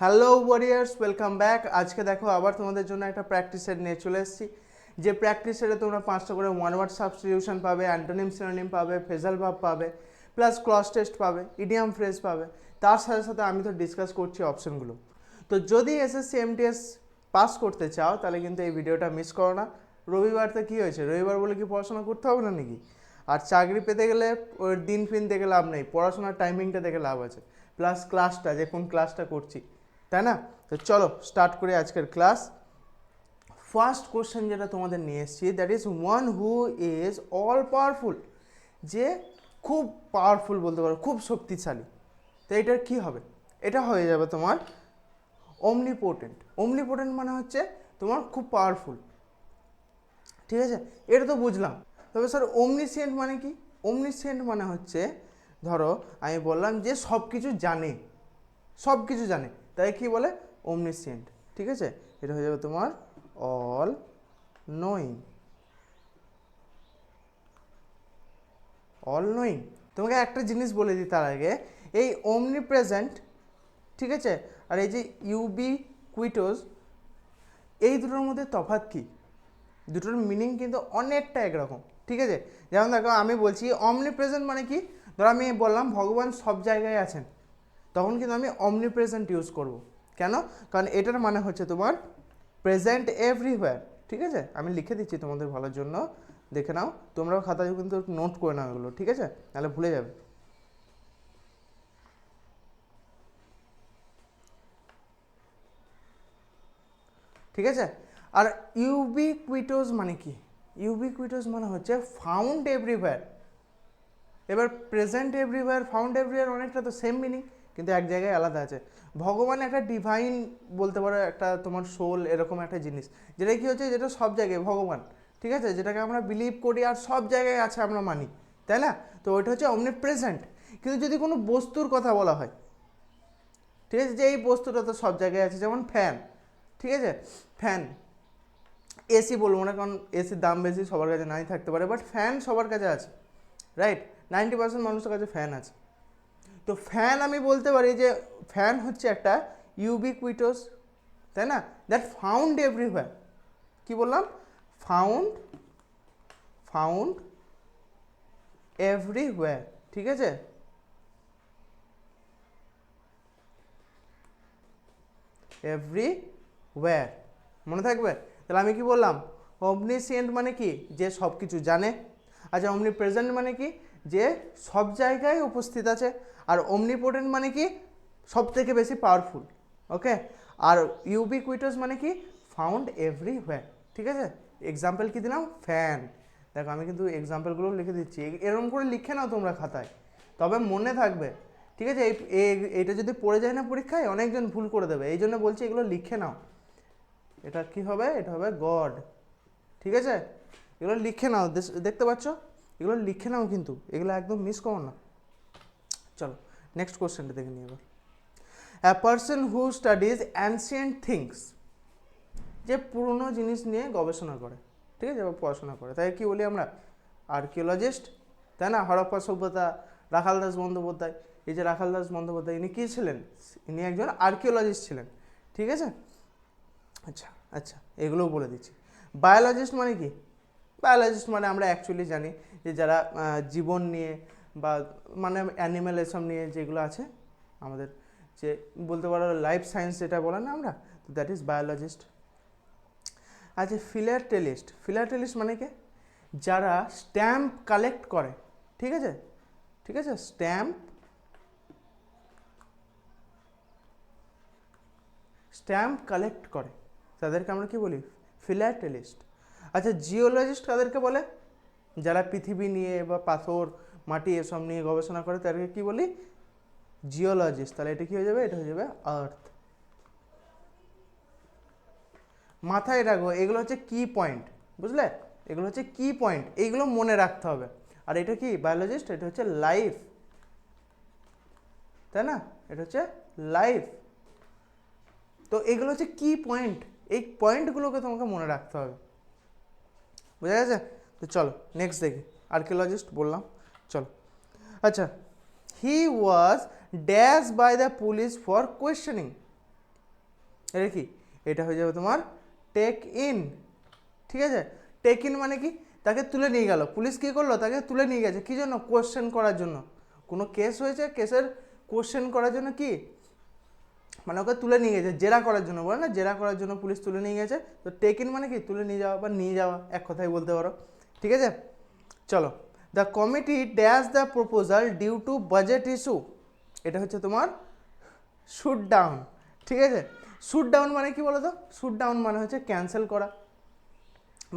Hello warriors welcome back আজকে দেখো আবার তোমাদের জন্য একটা প্র্যাকটিস সেট নিয়ে চলে এসেছি। যে প্র্যাকটিস সেটে তোমরা পাঁচটা করে ওয়ান ওয়ার্ড সাবস্টিটিউশন পাবে অ্যান্টোনিম সিনোনিম পাবে ফেজাল ভাব পাবে প্লাস ক্লস টেস্ট পাবে ইডিয়াম ফ্রেজ পাবে। তার সাথে সাথে আমি তো ডিসকাস করছি অপশনগুলো তো যদি এসএসসি এমটিএস পাস করতে চাও, তাহলে কিন্তু এই ভিডিওটা মিস করো না। রবিবারতে কী হয়েছে? রবিবার বলে কি পড়াশোনা করতে হবে না নাকি? আর চাকরি পেতে গেলে, ওর দিন ফিন দেখে লাভ নেই। পড়াশোনার টাইমিংটা দেখে লাভ আছে। প্লাস ক্লাসটা যে কোন ক্লাসটা করছি। তাই না? তো চলো স্টার্ট করি আজকের ক্লাস ফার্স্ট কোশ্চেন যেটা তোমাদের নিয়ে এসেছি that is one who is all powerful যে খুব পাওয়ারফুল বলতে পারো, খুব শক্তিশালী। তো এটার কী হবে? এটা হয়ে যাবে তোমার অমনিপোটেন্ট অমনিপোটেন্ট মানে হচ্ছে তোমার খুব পাওয়ারফুল ঠিক আছে? এটা তো বুঝলাম। তবে স্যার অমনিসিয়েন্ট মানে কি? অমনিসিয়েন্ট মানে হচ্ছে, ধরো আমি বললাম যে সব কিছু জানে। সব কিছু জানে। তাই কি বলে? অমনিসিয়েন্ট ঠিক আছে? এটা হয়ে যাবে তোমার অল নোয়িং অল নোয়িং তোমাকে একটা জিনিস বলে দিই তার আগে, এই অমনি প্রেজেন্ট ঠিক আছে? আর এই যে ইউবি কুইটোজ এই দুটোর মধ্যে তফাৎ কী? দুটোর মিনিং কিন্তু অনেকটা একরকম। ঠিক আছে? যেমন দেখো, আমি বলছি অমনি প্রেজেন্ট মানে কি? ধরো আমি বললাম, ভগবান সব জায়গায় আছেন। তখন কিন্তু আমি অমনি প্রেজেন্ট ইউজ করব। কেন? কারণ এটার মানে হচ্ছে তোমার প্রেজেন্ট এভরিওয়্যার ঠিক আছে? আমি লিখে দিচ্ছি তোমাদের ভালোর জন্য। দেখে নাও, তোমরাও খাতায় কিন্তু নোট করে নাও এগুলো, ঠিক আছে? নাহলে ভুলে যাবে। ঠিক আছে? আর ইউবিকুইটোজ মানে কি? ইউবিকুইটোজ মানে হচ্ছে ফাউন্ড এভরিওয়্যার এবার প্রেজেন্ট এভরিওয়্যার ফাউন্ড এভরিওয়্যার অনেকটা তো সেম মিনিং কিন্তু এক জায়গায় আলাদা আছে। ভগবান একটা ডিভাইন বলতে পারো, একটা তোমার সোল এরকম একটা জিনিস। যেটা কি হচ্ছে, যেটা সব জায়গায় ভগবান, ঠিক আছে? যেটাকে আমরা বিলিভ করি আর সব জায়গায় আছে আমরা মানি, তাই না? তো ওইটা হচ্ছে অমনি প্রেজেন্ট কিন্তু যদি কোনো বস্তুর কথা বলা হয়, ঠিক আছে? যে এই বস্তুটা তো সব জায়গায় আছে, যেমন ফ্যান ঠিক আছে? ফ্যান এসি বলব না, কারণ এসির দাম বেশি, সবার কাছে নাই থাকতে পারে বাট ফ্যান সবার কাছে আছে রাইট নাইনটি পার্সেন্ট মানুষের কাছে ফ্যান আছে। তো ফ্যান আমি বলতে পারি যে ফ্যান হচ্ছে একটা ইউবিকুইটোস তাই না? দ্যাট ফাউন্ড এভরিওয়্যার কি বললাম? ফাউন্ড ফাউন্ড এভরিওয়্যার ঠিক আছে? এভরিওয়্যার মনে থাকবে? তাহলে আমি কি বললাম? অমনিসিয়েন্ট মানে কি? যে সব কিছু জানে। আচ্ছা অমনি প্রেজেন্ট মানে কি? যে সব জায়গায় উপস্থিত আছে। আর অমনিপোটেন্ট মানে কি? সব থেকে বেশি পাওয়ারফুল ওকে আর ইউবিকুইটোস মানে কি? ফাউন্ড এভরিওয়্যার ঠিক আছে? এক্সাম্পল কি দিলাম? ফ্যান দেখো, আমি কিন্তু এক্সাম্পলগুলো লিখে দিচ্ছি। এরকম করে লিখে নাও তোমরা খাতায়। তবে মনে থাকবে, ঠিক আছে? এই এইটা যদি পড়ে যায় না পরীক্ষায়, অনেকজন ভুল করে দেবে। এই জন্য বলছি এগুলো লিখে নাও। এটা কি হবে? এটা হবে গড ঠিক আছে? এগুলো লিখে নাও। দেখতে পাচ্ছ? এগুলো লিখে নাও কিন্তু, এগুলো একদম মিস করো না। চলো নেক্সট কোশ্চেনটা দেখে নিই এবার। A person who studies ancient things যে পুরনো জিনিস নিয়ে গবেষণা করে, ঠিক আছে? বা পড়াশোনা করে। তাই কি বলি আমরা? আর্কিওলজিস্ট তাই না? হরপ্পা সভ্যতা, রাখাল দাস বন্দ্যোপাধ্যায়। এই যে রাখাল দাস বন্দ্যোপাধ্যায়, ইনি কী ছিলেন? ইনি একজন আর্কিওলজিস্ট ছিলেন, ঠিক আছে? আচ্ছা আচ্ছা এগুলোও বলে দিচ্ছি। বায়োলজিস্ট মানে কি? বায়োলজিস্ট মানে আমরা অ্যাকচুয়ালি জানি যে যারা জীবন নিয়ে বা মানে অ্যানিম্যাল এসব নিয়ে যেগুলো আছে আমাদের, যে বলতে পারো লাইফ সায়েন্স যেটা বলে না আমরা, তো দ্যাট ইজ বায়োলজিস্ট আচ্ছা ফিলাটেলিস্ট ফিলাটেলিস্ট মানে কি? যারা স্ট্যাম্প কালেক্ট করে, ঠিক আছে? ঠিক আছে স্ট্যাম্প স্ট্যাম্প কালেক্ট করে। তাদেরকে আমরা কি বলি? ফিলাটেলিস্ট আচ্ছা জিওলজিস্ট কাদেরকে বলে? যারা পৃথিবী নিয়ে বা পাথর, মাটি এসব নিয়ে গবেষণা করে, তাদেরকে কি বলি? জিওলজিস্ট তাহলে এটা কি হয়ে যাবে? এটা হয়ে যাবে আর্থ মাথায় রাখো, এগুলো হচ্ছে কি পয়েন্ট বুঝলে? এগুলো হচ্ছে কি পয়েন্ট এইগুলো মনে রাখতে হবে। আর এটা কি? বায়োলজিস্ট এটা হচ্ছে লাইফ তাই না? এটা হচ্ছে লাইফ তো এগুলো হচ্ছে কি পয়েন্ট এই পয়েন্টগুলোকে তোমাকে মনে রাখতে হবে। বোঝা গেছে? তো চলো নেক্সট দেখি। আর্কিওলজিস্ট বললাম, চলো। আচ্ছা he was dash by the police for questioning এটা কি? এটা হয়ে যাবে তোমার টেক ইন ঠিক আছে? টেক ইন মানে কি? তাকে তুলে নিয়ে গেল। পুলিশ কী করল? তাকে তুলে নিয়ে গেছে। কী জন্য? কোশ্চেন করার জন্য। কোনো কেস হয়েছে? কেসের কোশ্চেন করার জন্য কি? মানে ওকে তুলে নিয়ে গেছে, জেরা করার জন্য, বলে না? জেরা করার জন্য পুলিশ তুলে নিয়ে গেছে। তো টেক ইন মানে কি? তুলে নিয়ে যাওয়া বা নিয়ে যাওয়া, এক কথায় বলতে পারো। ঠিক আছে? চলো। The committee dash the proposal due to budget issue এটা হচ্ছে তোমার শুট ডাউন ঠিক আছে? শুট ডাউন মানে কি বলো তো শুট ডাউন মানে হচ্ছে ক্যান্সেল করা।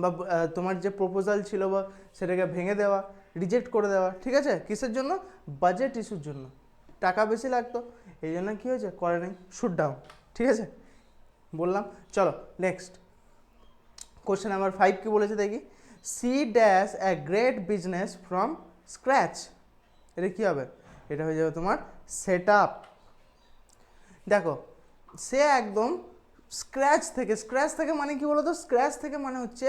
বা তোমার যে প্রপোজাল ছিল বা সেটাকে ভেঙে দেওয়া রিজেক্ট করে দেওয়া। ঠিক আছে? কিসের জন্য? বাজেট ইস্যুর জন্য। টাকা বেশি লাগতো, এই জন্য কী হয়েছে? করে নেই শুট ডাউন ঠিক আছে? বললাম, চলো নেক্সট কোশ্চেন নাম্বার ফাইভ কী বলেছে দেখি? C dash a great business from scratch এটা কী হবে? এটা হয়ে যাবে তোমার সেট আপ দেখো, সে একদম স্ক্র্যাচ থেকে স্ক্র্যাচ থেকে মানে কি বলতো? স্ক্র্যাচ থেকে মানে হচ্ছে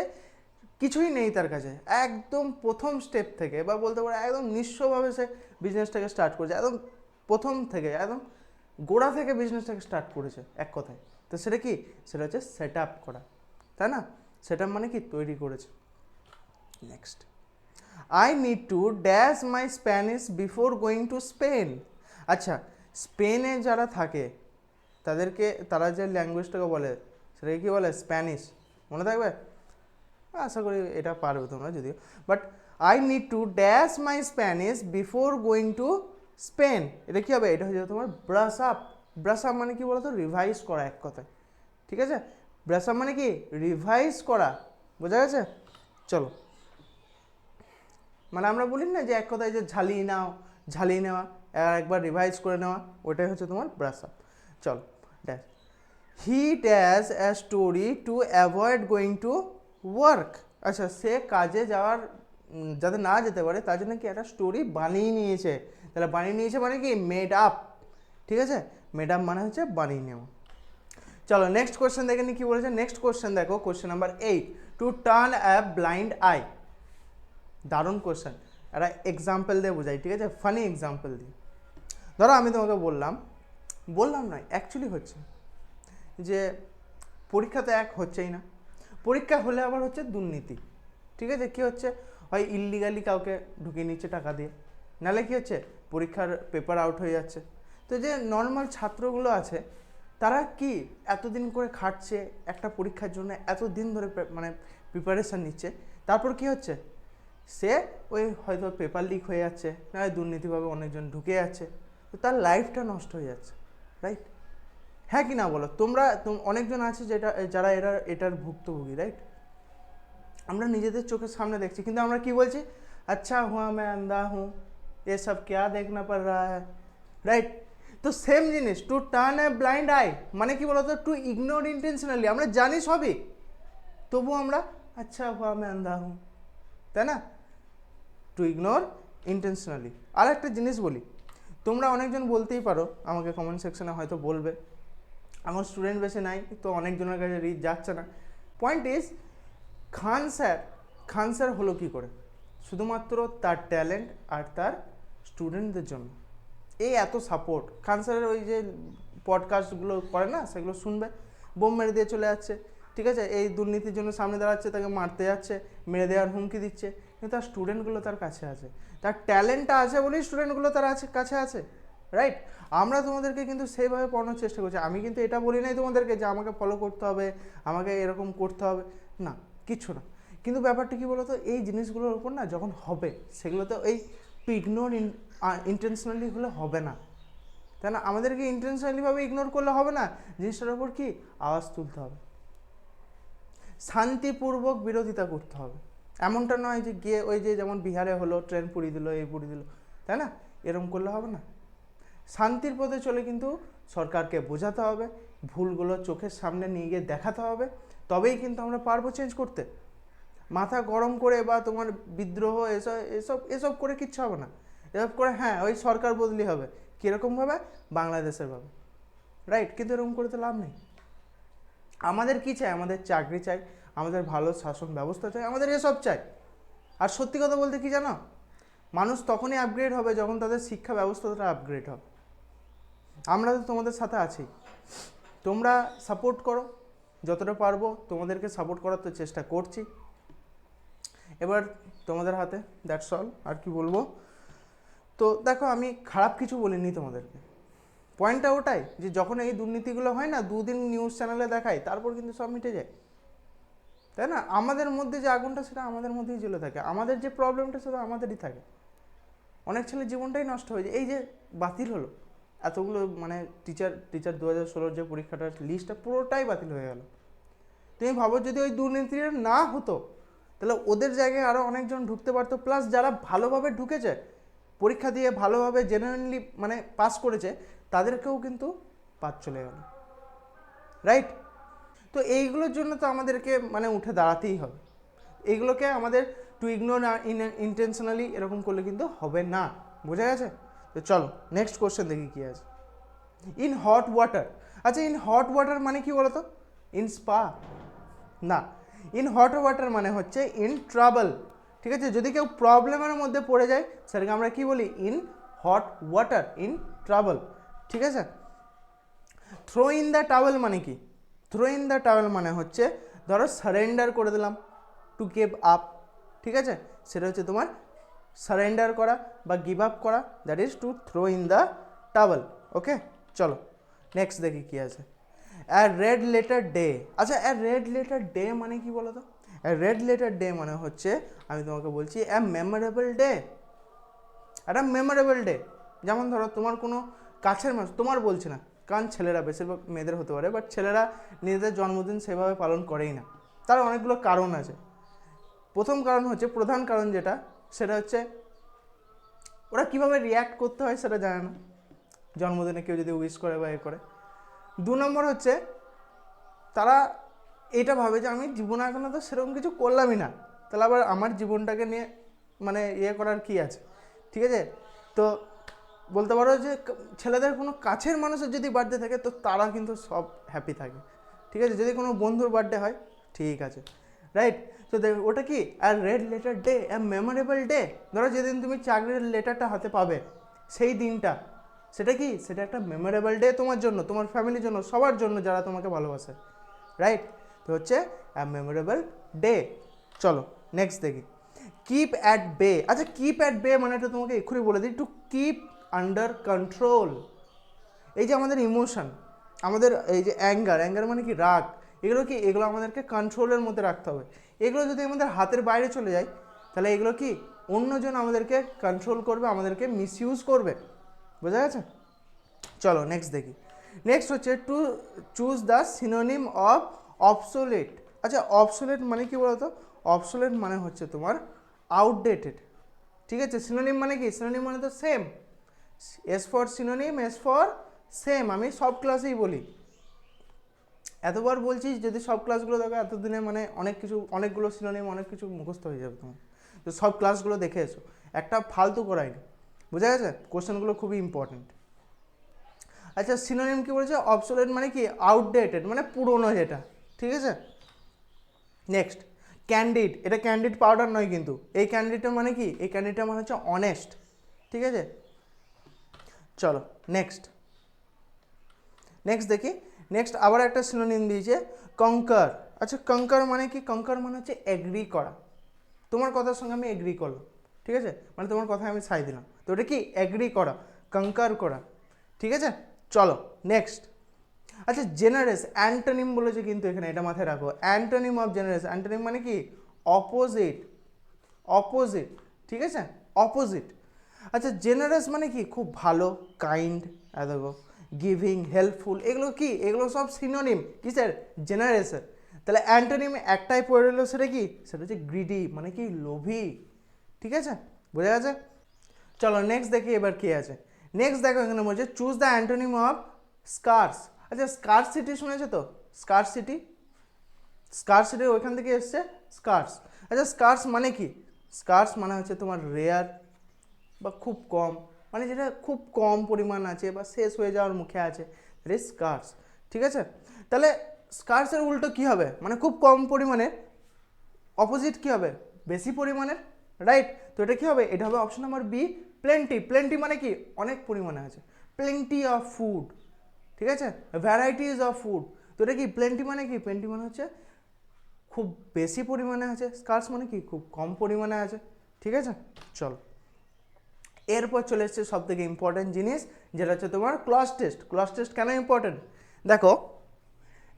কিছুই নেই তার কাছে, একদম প্রথম স্টেপ থেকে, বা বলতে পারো একদম নিঃস্বভাবে সে বিজনেসটাকে স্টার্ট করেছে, একদম প্রথম থেকে একদম গোড়া থেকে বিজনেসটাকে স্টার্ট করেছে, এক কথায়। তো সেটা কি? সেটা হচ্ছে সেট আপ করা। তাই না? সেট আপ মানে কি? তৈরি করেছে। Next I need to dash my Spanish before going to Spain আচ্ছা স্পেনে যারা থাকে, তাদেরকে, তারা যে ল্যাঙ্গুয়েজটাকে বলে, সেটাকে কী বলে? স্প্যানিশ মনে থাকবে? আশা করি এটা পারবে তোমরা, যদিও। But I need to dash my Spanish before going to Spain, এটা কী হবে? এটা হয়ে যাবে তোমার ব্রাশ আপ। ব্রাশ আপ মানে কি বলতো? রিভাইজ করা এক কথায়। ঠিক আছে? ব্রাশ আপ মানে কি? রিভাইজ করা। বোঝা গেছে? চলো। মানে আমরা বলি না যে এক কথায় যে ঝালিয়ে নাও, ঝালিয়ে নেওয়া, আর একবার রিভাইজ করে নেওয়া, ওটাই হচ্ছে তোমার ব্রাশ আপ। চলো dash he dash a story to avoid going to work আচ্ছা সে কাজে যাওয়ার যাতে না যেতে পারে, তার জন্য কি একটা স্টোরি বানিয়ে নিয়েছে। তাহলে বানিয়ে নিয়েছে মানে কি মেড আপ ঠিক আছে? মেড আপ মানে হচ্ছে বানিয়ে নেওয়া। চলো নেক্সট কোয়েশ্চেন দেখে নি কি বলেছে? নেক্সট কোয়েশ্চেন দেখো question number eight to turn a blind eye দারুণ কোয়েশ্চেন একটা এক্সাম্পল দিয়ে বোঝাই, ঠিক আছে? ফানি এক্সাম্পল দিয়ে। ধরো আমি তোমাকে বললাম বললাম না অ্যাকচুয়ালি হচ্ছে যে পরীক্ষা তো এক হচ্ছেই না। পরীক্ষা হলে আবার হচ্ছে দুর্নীতি। ঠিক আছে? কী হচ্ছে? হয় ইললিগালি কাউকে ঢুকিয়ে নিচ্ছে টাকা দিয়ে। নাহলে কী হচ্ছে? পরীক্ষার পেপার আউট হয়ে যাচ্ছে। তো যে নর্মাল ছাত্রগুলো আছে, তারা কি এতদিন করে খাটছে একটা পরীক্ষার জন্য এত দিন ধরে মানে প্রিপারেশান নিচ্ছে? তারপর কি হচ্ছে? সে ওই হয়তো পেপার লিক হয়ে যাচ্ছে না দুর্নীতিভাবে অনেকজন ঢুকে যাচ্ছে, তো তার লাইফটা নষ্ট হয়ে যাচ্ছে রাইট হ্যাঁ কি না বলো? তোমরা অনেকজন আছে যেটা, যারা এরা, এটার ভুক্তভোগী রাইট আমরা নিজেদের চোখের সামনে দেখছি, কিন্তু আমরা কি বলছি? আচ্ছা হুয়া, ম্যা, আন্দা হুঁ। ये सब क्या देखना पड़ रहा है রাইট তো সেম জিনিস to turn a blind eye মানে কি বলতো টু ইগনোর ইন্টেনশনালি আমরা জানি সবই তবু আমরা আচ্ছা হুয়া मैं अंधा हूँ তাই না টু ইগনোর ইন্টেনশনালি আর একটা জিনিস বলি তোমরা অনেকজন বলতেই পারো আমাকে কমেন্ট সেকশনে হয়তো বলবে আমার স্টুডেন্ট বেশি নাই তো অনেকজনের কাছে রিচ যাচ্ছে না point is Khan sir Khan sir হলো কী করে শুধুমাত্র তার ট্যালেন্ট আর তার স্টুডেন্টদের জন্য। এই এত সাপোর্ট খান স্যারের ওই যে পডকাস্টগুলো করে না, সেগুলো শুনবে। বোম মেরে দিয়ে চলে যাচ্ছে। ঠিক আছে? এই দুর্নীতির জন্য সামনে দাঁড়াচ্ছে, তাকে মারতে যাচ্ছে, মেরে দেওয়ার হুমকি দিচ্ছে। কিন্তু তার স্টুডেন্টগুলো তার কাছে আছে। তার ট্যালেন্টটা আছে বলেই স্টুডেন্টগুলো তার আছে, কাছে আছে। রাইট আমরা তোমাদেরকে কিন্তু সেইভাবে পড়ানোর চেষ্টা করছি। আমি কিন্তু এটা বলি নাই তোমাদেরকে যে আমাকে ফলো করতে হবে, আমাকে এরকম করতে হবে। না, কিচ্ছু না। কিন্তু ব্যাপারটা কী বলতো? এই জিনিসগুলোর উপর না যখন হবে সেগুলো তো এই টু ইগনোর ইন্টেনশনালি হলে হবে না। তাই না আমাদেরকে ইন্টেনশনালিভাবে ইগনোর করলে হবে না। জিনিসটার উপর কি? আওয়াজ তুলতে হবে। শান্তিপূর্বক বিরোধিতা করতে হবে। এমনটা নয় যে গিয়ে ওই যে যেমন বিহারে হলো ট্রেন পুড়িয়ে দিল, এই পুড়িয়ে দিল, তাই না? এরকম করলে হবে না। শান্তির পথে চলে কিন্তু সরকারকে বোঝাতে হবে, ভুলগুলো চোখের সামনে নিয়ে গিয়ে দেখাতে হবে, তবেই কিন্তু আমরা পারব চেঞ্জ করতে। মাথা গরম করে বা তোমার বিদ্রোহ, এসব এসব এসব করে কিচ্ছু হবে না। এসব করে হ্যাঁ ওই সরকার বদলি হবে। কীরকমভাবে বাংলাদেশের ভাবে। রাইট কিন্তু এরকম করে তো লাভ নেই। আমাদের কি চাই? আমাদের চাকরি চাই, আমাদের ভালো শাসন ব্যবস্থা চাই, আমাদের এসব চাই। আর সত্যি কথা বলতে কি জানো? মানুষ তখনই আপগ্রেড হবে যখন তাদের শিক্ষা ব্যবস্থাটা আপগ্রেড হবে। আমরা তো তোমাদের সাথে আছি। তোমরা সাপোর্ট করো। যতটা পারব তোমাদেরকে সাপোর্ট করার তো চেষ্টা করছি। এবার তোমাদের হাতে দ্যাটস অল আর কি বলব? তো দেখো আমি খারাপ কিছু বলিনি তোমাদেরকে। পয়েন্টটা ওটাই যে যখন এই দুর্নীতিগুলো হয় না, দুদিন নিউজ চ্যানেলে দেখায়, তারপর কিন্তু সব মিটে যায়। তাই না? আমাদের মধ্যে যে আগুনটা, সেটা আমাদের মধ্যেই জ্বলে থাকে। আমাদের যে প্রবলেমটা সেটা আমাদেরই থাকে। অনেক ছেলের জীবনটাই নষ্ট হয়ে যায়। এই যে বাতিল হলো। এতগুলো মানে টিচার টিচার দু হাজার ষোলোর যে পরীক্ষাটার লিস্টটা পুরোটাই বাতিল হয়ে গেল। তুমি ভাবো যদি ওই দুর্নীতিটা না হতো, তাহলে ওদের জায়গায় আরও অনেকজন ঢুকতে পারতো। প্লাস যারা ভালোভাবে ঢুকেছে পরীক্ষা দিয়ে ভালোভাবে জেনুইনলি মানে পাস করেছে, তাদেরকেও কিন্তু পাস চলে গেল। রাইট তো এইগুলোর জন্য তো আমাদেরকে মানে উঠে দাঁড়াতেই হবে। এইগুলোকে আমাদের টু ইগনোর ইন্টেনশনালি এরকম করলে কিন্তু হবে না। বোঝা গেছে? তো চলো নেক্সট কোশ্চেন দেখি কী আছে। ইন হট ওয়াটার আচ্ছা ইন হট ওয়াটার মানে কি বলতো? ইন স্পা না। ইন হট ওয়াটার মানে হচ্ছে ইন ট্রাবল ঠিক আছে? যদি কেউ প্রবলেমের মধ্যে পড়ে যায়, সেটাকে আমরা কি বলি? In hot water in trouble ঠিক আছে? থ্রো ইন দ্য টাওয়েল মানে কি? থ্রো ইন দ্য টাওয়েল মানে হচ্ছে, ধরো সারেন্ডার করে দিলাম টু গিভ আপ ঠিক আছে? সেটা হচ্ছে তোমার সারেন্ডার করা বা গিভ আপ করা that is to throw in the towel okay চলো নেক্সট দেখি কী আছে। অ্যা রেড লেটার ডে আচ্ছা অ্যা রেড লেটার ডে মানে কি বলো তো রেড লেটার ডে মানে হচ্ছে, আমি তোমাকে বলছি অ্যা মেমোরেবল ডে একটা মেমোরেবল ডে যেমন ধরো তোমার কোনো কাছের মানুষ, তোমার বলছে না, কারণ ছেলেরা বেশিরভাগ মেয়েদের হতে পারে বাট ছেলেরা নিজেদের জন্মদিন সেভাবে পালন করেই না। তার অনেকগুলো কারণ আছে। প্রথম কারণ হচ্ছে, প্রধান কারণ যেটা, সেটা হচ্ছে, ওরা কীভাবে রিয়্যাক্ট করতে হয় সেটা জানে না। জন্মদিনে কেউ যদি উইশ করে বা এ করে। দু নম্বর হচ্ছে, তারা এটা ভাবে যে আমি জীবনে এখনও তো সেরকম কিছু করলামই না। তাহলে আবার আমার জীবনটাকে নিয়ে মানে ইয়ে করার কি আছে? ঠিক আছে? তো বলতে পারো যে ছেলেদের কোনো কাছের মানুষের যদি বার্থডে থাকে, তো তারা কিন্তু সব হ্যাপি থাকে। ঠিক আছে? যদি কোনো বন্ধুর বার্থডে হয়, ঠিক আছে। রাইট তো দেখ, ওটা কি? আর red letter day a memorable day ধরো যেদিন তুমি চাকরির লেটারটা হাতে পাবে, সেই দিনটা। সেটা কি? সেটা একটা মেমোরেবল ডে তোমার জন্য, তোমার ফ্যামিলির জন্য, সবার জন্য যারা তোমাকে ভালোবাসে। রাইট তো হচ্ছে মেমোরেবল ডে চলো নেক্সট দেখি। কিপ অ্যাট বে আচ্ছা কিপ অ্যাট বে মানে এটা তোমাকে এক্ষুনি বলে দিই টু কিপ আন্ডার কন্ট্রোল এই যে আমাদের ইমোশন আমাদের এই যে অ্যাঙ্গার অ্যাঙ্গার মানে কি? রাগ। এগুলো কি? এগুলো আমাদেরকে কন্ট্রোলের মধ্যে রাখতে হবে। এগুলো যদি আমাদের হাতের বাইরে চলে যায়, তাহলে এগুলো কি? অন্যজন আমাদেরকে কন্ট্রোল করবে, আমাদেরকে মিসইউজ করবে। বোঝা গেছে? চলো নেক্সট দেখি। নেক্সট হচ্ছে to choose the synonym of obsolete আচ্ছা অবসোলেট মানে কি বলতো? অবসোলেট মানে হচ্ছে তোমার আউটডেটেড ঠিক আছে? সিনোনিম মানে কি? সিনোনিম মানে তো same S for synonym S for same আমি সব ক্লাসেই বলি। এতবার বলছি যদি সব ক্লাসগুলো দেখো, এতদিনে মানে অনেক কিছু, অনেকগুলো সিনোনিম অনেক কিছু মুখস্থ হয়ে যাবে তোমার। তো সব ক্লাসগুলো দেখে এসো। একটা ফালতু করাইনি বোঝা গেছে? কোশ্চেনগুলো খুবই ইম্পর্টেন্ট আচ্ছা সিনোনিম কি বলেছে? অবসোলেট মানে কি? আউটডেটেড মানে পুরনো যেটা। ঠিক আছে? নেক্সট ক্যান্ডিড এটা ক্যান্ডিড পাউডার নয় কিন্তু। এই ক্যান্ডিডটা মানে কি? এই ক্যান্ডিডটা মানে হচ্ছে অনেস্ট ঠিক আছে? চলো নেক্সট নেক্সট দেখি। নেক্সট আবার একটা সিনোনিম দিয়েছে কঙ্কার আচ্ছা কঙ্কার মানে কি? কঙ্কার মানে হচ্ছে এগ্রি করা। তোমার কথার সঙ্গে আমি এগ্রি করলাম। ঠিক আছে? মানে তোমার কথায় আমি সাই দিলাম। তো ওটা কি? এগ্রি করা। কঙ্কার করা। ঠিক আছে? চলো নেক্সট আচ্ছা জেনারেস অ্যান্টোনিম বলেছে কিন্তু এখানে, এটা মাথায় রাখো। অ্যান্টোনিম অফ জেনারেস অ্যান্টোনিম মানে কি? অপোজিট অপোজিট ঠিক আছে? অপোজিট আচ্ছা জেনারেস মানে কি? খুব ভালো কাইন্ড দেখো গিভিং হেল্পফুল এগুলো কি? এগুলো সব সিনোনিম কি স্যার জেনারেসের তাহলে অ্যান্টোনিম একটাই পড়ে রইল, সেটা কি? সেটা হচ্ছে গ্রিডি মানে কি? লোভী। ঠিক আছে? বোঝা গেছে? চলো নেক্সট দেখি এবার কি আছে। নেক্সট দেখো, এখানে বলছে choose the antonym of scarce আচ্ছা স্কার সিটি শুনেছো তো? স্কার সিটি স্কার সিটি ওইখান থেকে এসছে? স্কার্স আচ্ছা স্কার্স মানে কি? স্কার্স মানে হচ্ছে তোমার রেয়ার বা খুব কম মানে যেটা খুব কম পরিমাণ আছে বা শেষ হয়ে যাওয়ার মুখে আছে রে স্কার্স ঠিক আছে? তাহলে স্কার্সের উল্টো কী হবে? মানে খুব কম পরিমাণে অপোজিট কী হবে? বেশি পরিমাণের রাইট তো এটা কী হবে? এটা হবে option number B plenty plenty মানে কি? অনেক পরিমাণে আছে। প্লেন্টি অফ ফুড ঠিক আছে? ভ্যারাইটিস অফ ফুড তো এটা কি প্লেন্টি মানে কি? প্লেন্টি মানে হচ্ছে খুব বেশি পরিমাণে আছে। স্কার্স মানে কি? খুব কম পরিমাণে আছে। ঠিক আছে? চলো। এরপর চলে এসছে সব থেকে ইম্পর্টেন্ট জিনিস, যেটা হচ্ছে তোমার ক্লস টেস্ট ক্লস টেস্ট কেন ইম্পর্টেন্ট দেখো,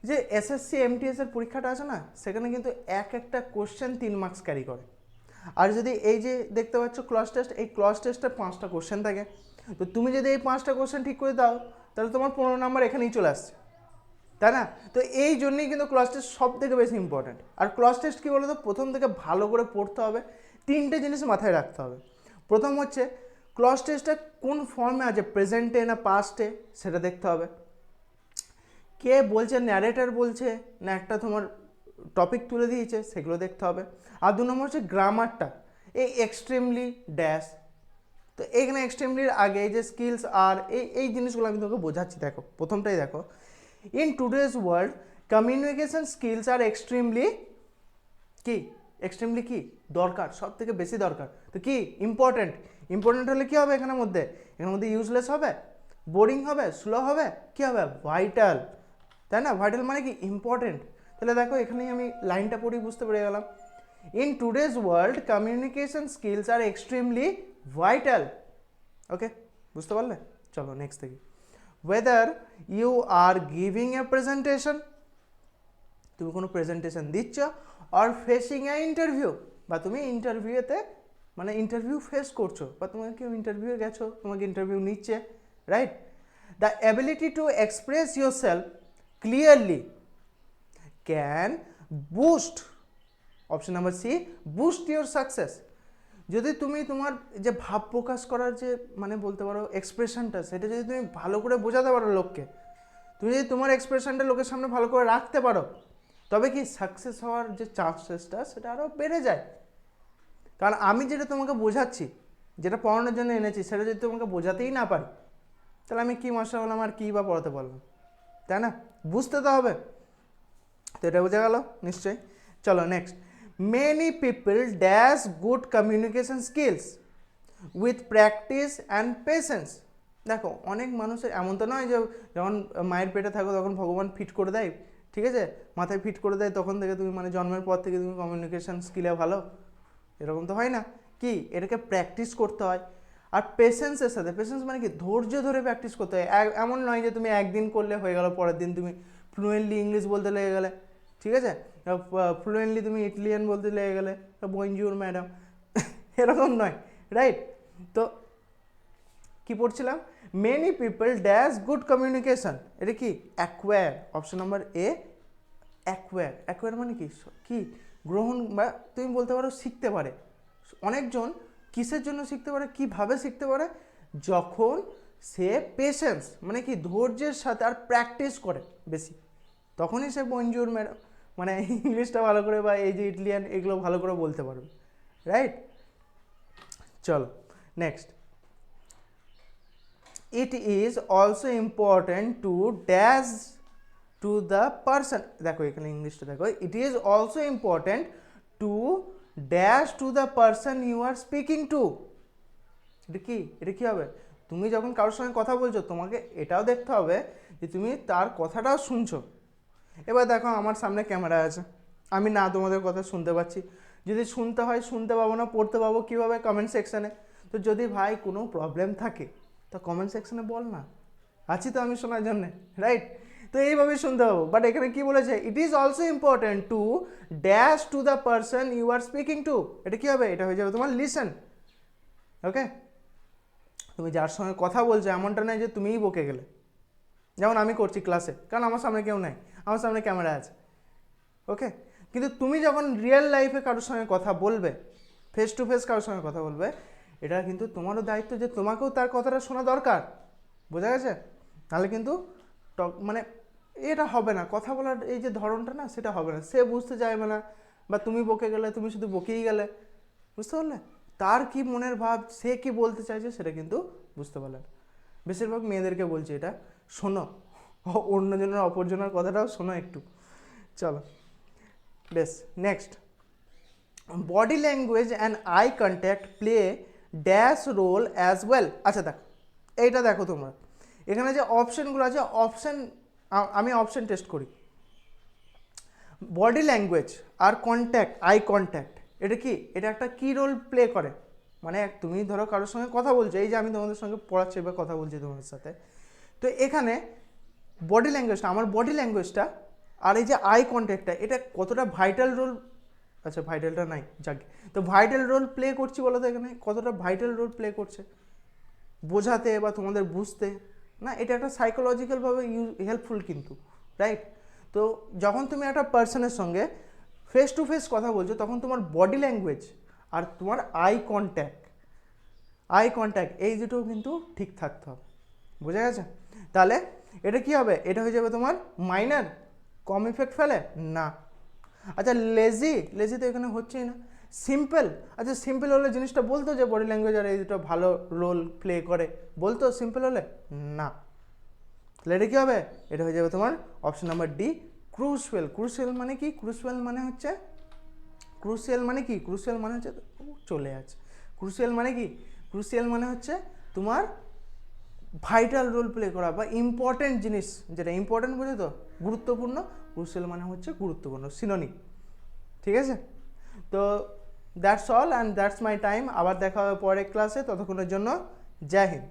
যে এসএসসি এমটিএস এর পরীক্ষাটা আছে না, সেখানে কিন্তু এক একটা কোশ্চেন তিন মার্কস ক্যারি করে। আর যদি এই যে দেখতে পাচ্ছ ক্লস টেস্ট এই ক্লস টেস্টে পাঁচটা কোশ্চেন থাকে। তো তুমি যদি এই পাঁচটা কোশ্চেন ঠিক করে দাও, তাহলে তোমার পনেরো নাম্বার এখানেই চলে আসছে। তাই না? তো এই জন্যই কিন্তু ক্লাস টেস্ট সব থেকে বেশি ইম্পর্ট্যান্ট আর ক্লাস টেস্ট কী বলো তো প্রথম থেকে ভালো করে পড়তে হবে, তিনটে জিনিস মাথায় রাখতে হবে। প্রথম হচ্ছে ক্লাস টেস্টটা কোন ফর্মে আছে প্রেজেন্টে না পাস্টে সেটা দেখতে হবে। কে বলছে ন্যারেটার বলছে, না একটা তোমার টপিক তুলে দিয়েছে, সেগুলো দেখতে হবে। আর দু নম্বর হচ্ছে গ্রামারটা এই এক্সট্রিমলি ড্যাশ তো এখানে এক্সট্রিমলির আগে এই যে স্কিলস আর এই এই জিনিসগুলো আমি তোকে বোঝাচ্ছি, দেখো। প্রথমটাই দেখো। In today's world communication skills are extremely কি? এক্সট্রিমলি কি? দরকার সব থেকে বেশি দরকার। তো কি? ইম্পর্টেন্ট ইম্পর্টেন্ট হলে কী হবে এখানের মধ্যে? এখানের মধ্যে ইউজলেস হবে? বোরিং হবে? স্লো হবে? কি হবে? ভাইটাল তাই না? ভাইটাল মানে কি? ইম্পর্টেন্ট তাহলে দেখো এখানেই আমি লাইনটা পড়ি বুঝতে পেরে গেলাম। In today's world communication skills are extremely vital okay বুঝতে পারলে? চলো নেক্সট দেখি। Whether you are giving a presentation তুমি কোনো প্রেজেন্টেশন দিচ্ছ আর ফেসিং এ ইন্টারভিউ বা তুমি ইন্টারভিউতে মানে ইন্টারভিউ ফেস করছ, বা তোমাকে কেউ ইন্টারভিউয়ে গেছো, তোমাকে ইন্টারভিউ নিচ্ছে right the ability to express yourself clearly can boost option number C boost your success যদি তুমি তোমার যে ভাব প্রকাশ করার যে মানে বলতে পারো এক্সপ্রেশনটা সেটা যদি তুমি ভালো করে বোঝাতে পারো লোককে, তুমি যদি তোমার এক্সপ্রেশনটা লোকের সামনে ভালো করে রাখতে পারো, তবে কি সাকসেস হওয়ার যে চান্সেসটা সেটা আরও বেড়ে যায়। কারণ আমি যেটা তোমাকে বোঝাচ্ছি, যেটা পড়ানোর জন্য এনেছি, সেটা যদি তোমাকে বোঝাতেই না পারি, তাহলে আমি কী মাস্টার বললাম আর কী বা পড়াতে পারলাম তাই না? বুঝতে তো হবে। তো এটা বোঝা গেল? নিশ্চয়ই। চলো next many people dash good communication skills with practice and patience দেখো, অনেক মানুষের এমন তো নয় যে যখন মায়ের পেটে থাকো তখন ভগবান ফিট করে দেয়, ঠিক আছে? মাথায় ফিট করে দেয়, তখন থেকে তুমি মানে জন্মের পর থেকে তুমি কমিউনিকেশন স্কিলে ভালো। এরকম তো হয় না। কি? এটাকে প্র্যাকটিস করতে হয়। আর পেশেন্সের সাথে পেশেন্স মানে কি? ধৈর্য ধরে প্র্যাকটিস করতে হয়। এমন নয় যে তুমি একদিন করলে হয়ে গেল, পরের দিন তুমি ফ্লুয়েন্টলি ইংলিশ বলতে লেগে গেলে। ঠিক আছে? ফ্লুয়েন্টলি তুমি ইটালিয়ান বলতে লেগে গেলে বঞ্জুর ম্যাডাম এরকম নয় রাইট তো কি পড়ছিলাম? Many people dash good communication এটা কি? Acquire option number A acquire acquire মানে কি? কি? গ্রহণ বা তুমি বলতে পারো শিখতে পারে। অনেকজন কিসের জন্য শিখতে পারে? কীভাবে শিখতে পারে? যখন সে পেশেন্স মানে কি ধৈর্যের সাথে আর প্র্যাকটিস করে, বেশি। তখনই সে বঞ্জুর ম্যাডাম মানে ইংলিশটা ভালো করে বা এই যে ইটালিয়ান এগুলো ভালো করে বলতে পারবে রাইট চলো next it is also important to dash to the person, দেখো এখানে ইংলিশটা দেখো, it is also important to dash to the person you are speaking to. এটা কি? এটা কি হবে? তুমি যখন কারোর সঙ্গে কথা বলছো, তোমাকে এটাও দেখতে হবে যে তুমি তার কথাটাও শুনছো। এবার দেখো আমার সামনে ক্যামেরা আছে। আমি না তোমাদের কথা শুনতে পাচ্ছি। যদি শুনতে হয় শুনতে পাবো না, পড়তে পাবো কীভাবে কমেন্ট সেকশানে তো যদি ভাই কোনো প্রবলেম থাকে, তো কমেন্ট সেকশানে বল না। আছি তো আমি শোনার জন্যে রাইট তো এইভাবেই শুনতে পাবো। বাট এখানে কি বলেছে? It is also important to dash to the person you are speaking to এটা কী হবে? এটা হয়ে যাবে তোমার লিসেন ওকে তুমি যার সঙ্গে কথা বলছো, এমনটা নয় যে তুমিই বকে গেলে। যেমন আমি করছি ক্লাসে কারণ আমার সামনে কেউ নাই। আমার সামনে ক্যামেরা আছে। ওকে কিন্তু তুমি যখন রিয়েল লাইফে কারোর সঙ্গে কথা বলবে ফেস টু ফেস কারোর সঙ্গে কথা বলবে, এটা কিন্তু তোমারও দায়িত্ব যে তোমাকেও তার কথাটা শোনা দরকার। বোঝা গেছে? তাহলে কিন্তু টক- মানে এটা হবে না। কথা বলার এই যে ধরনটা না, সেটা হবে না। সে বুঝতে চাইবে না, বা তুমি বকে গেলে, তুমি শুধু বকেই গেলে। বুঝতে পারলে? তার কি মনের ভাব, সে কি বলতে চাইছে, সেটা কিন্তু বুঝতে পারলে না। বেশিরভাগ মেয়েদেরকে বলছি এটা। শোনো অন্যজনের, অপরজনের কথাটাও শোনো একটু। চলো, বেশ next body language and eye contact play dash role as well আচ্ছা দেখো, এইটা দেখো তোমরা। এখানে যে অপশানগুলো আছে অপশান আমি অপশান টেস্ট করি। বডি ল্যাঙ্গুয়েজ আর কন্ট্যাক্ট আই কন্ট্যাক্ট এটা কি? এটা একটা কী রোল প্লে করে? মানে তুমি ধরো কারোর সঙ্গে কথা বলছো, এই যে আমি তোমাদের সঙ্গে পড়াচ্ছি বা কথা বলছি তোমাদের সাথে। তো এখানে বডি ল্যাঙ্গুয়েজটা আমার বডি ল্যাঙ্গুয়েজটা আর এই যে আই কন্ট্যাক্টটা এটা কতটা ভাইটাল রোল আচ্ছা ভাইটালটা নাই, যাক। তো ভাইটাল রোল প্লে করছি বলো তো এখানে, কতটা ভাইটাল রোল প্লে করছে? বোঝাতে বা তোমাদের বুঝতে, না, এটা একটা সাইকোলজিক্যালভাবে ইউ হেল্পফুল কিন্তু রাইট তো যখন তুমি একটা পার্সনের সঙ্গে ফেস টু ফেস কথা বলছো, তখন তোমার বডি ল্যাঙ্গুয়েজ আর তোমার আই কন্ট্যাক্ট আই কন্ট্যাক্ট এই দুটো কিন্তু ঠিক থাকতে হবে। বোঝা গেছে? তাহলে এটা কি হবে? এটা হয়ে যাবে তোমার মাইনার কম ইফেক্ট ফেলে? না। আচ্ছা লেজি লেজি তো এখানে হচ্ছেই না। সিম্পল আচ্ছা সিম্পল হলে জিনিসটা বলতো যে বডি ল্যাঙ্গুয়েজ আর এই দুটো ভালো রোল প্লে করে। বলতো সিম্পল হলে? না। তাহলে এটা কী হবে? এটা হয়ে যাবে তোমার অপশন নাম্বার ডি ক্রুশিয়াল মানে কি? ক্রুশওয়েল মানে হচ্ছে ক্রুশিয়াল মানে কি? ক্রুশিয়াল মানে হচ্ছে চলে আছে ক্রুশিয়াল মানে কি? ক্রুশিয়াল মানে হচ্ছে তোমার ভাইটাল রোল প্লে করা বা ইম্পর্টেন্ট জিনিস যেটা ইম্পর্টেন্ট বোঝে তো? গুরুত্বপূর্ণ ক্রুশিয়াল মানে হচ্ছে গুরুত্বপূর্ণ সিনোনিম ঠিক আছে? তো that's all and that's my time আবার দেখা হবে পরের ক্লাসে ততক্ষণের জন্য জয় হিন্দ।